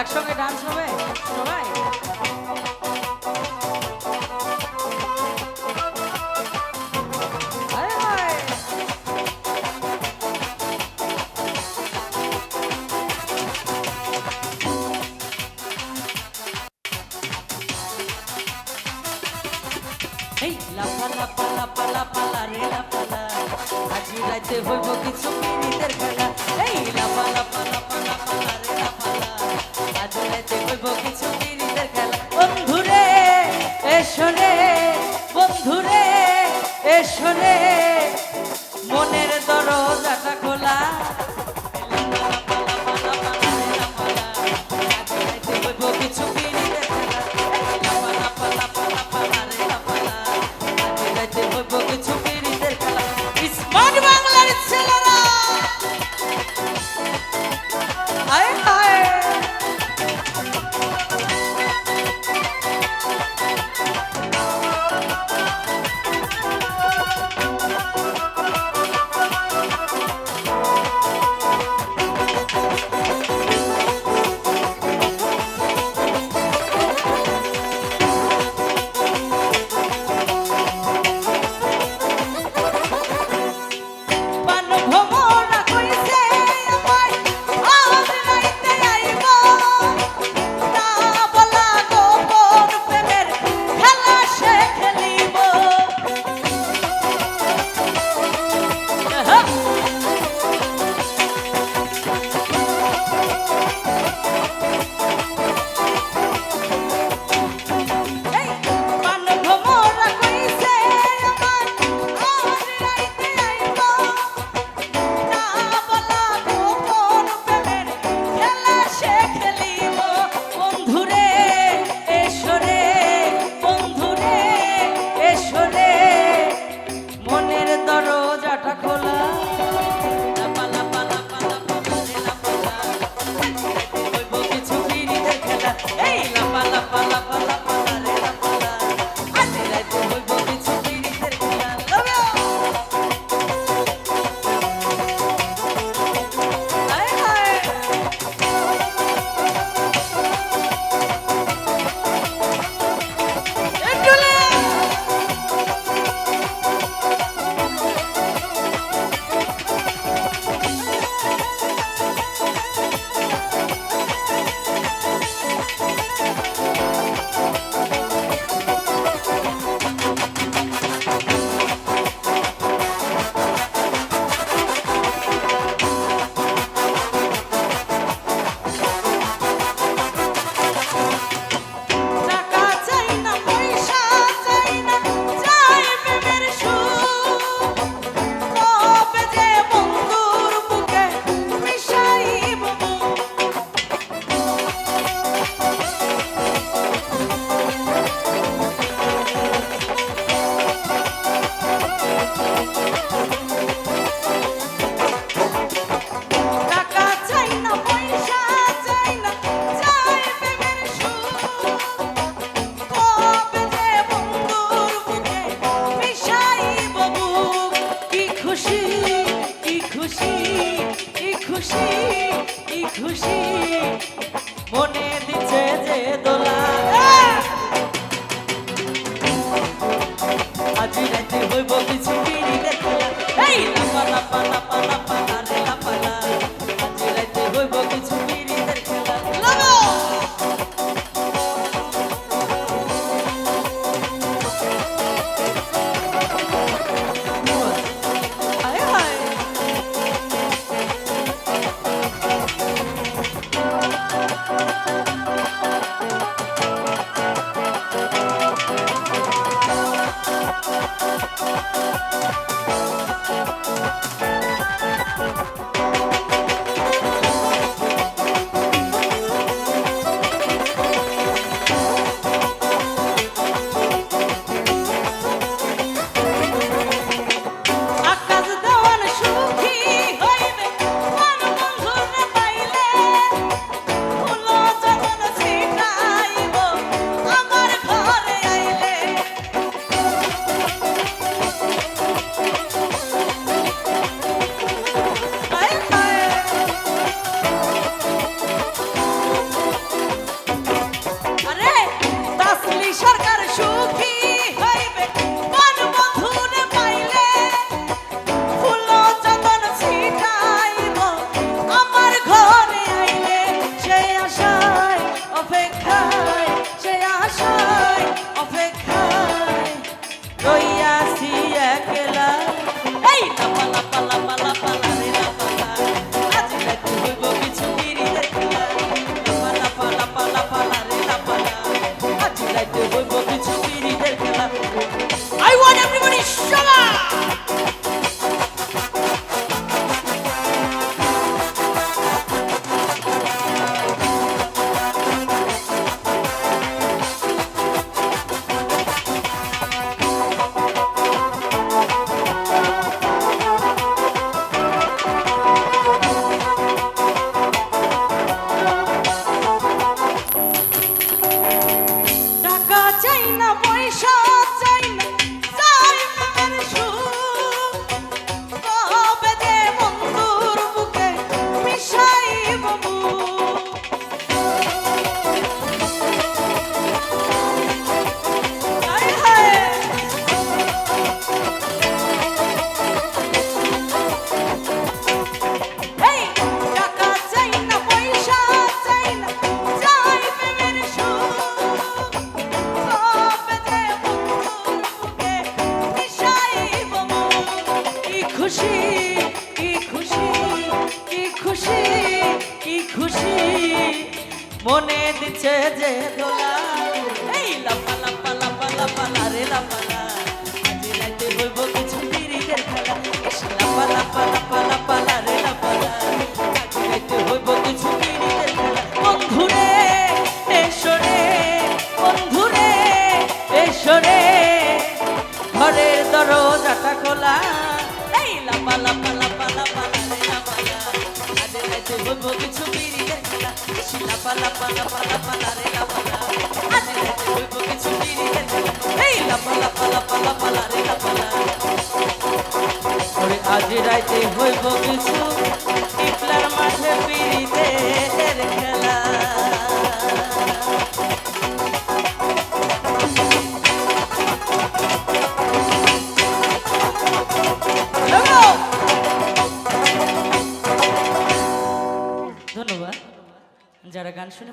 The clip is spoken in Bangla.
একসঙ্গে ডান্স হবে? সবাই? হইব কিছু মিনিটের খেলা। এই, লাফা লাফা লাফা লাফা রে, লাফা pa, pa, pa, pa, pa. খেলা এই লাপা লাপা লাপা খুশি, কি খুশি কি খুশি কি খুশি। মনে দিচ্ছে যে দোলা এই লাপা লাপা লাপা লাপা লারে লাপা এই লাপা লাপা লাপা লাপা লারে লাপা লা আজ রাতে হইব কিছু পিরিতের খেলা ইস, লাপা লাপা লাপা লাপা লারে লাপা লা আজ রাতে হইব কিছু পিরিতের খেলা এই আজ রাইতে হইব কিছু টিপলার মাঠে পিরিতের খেলা। গান শুনে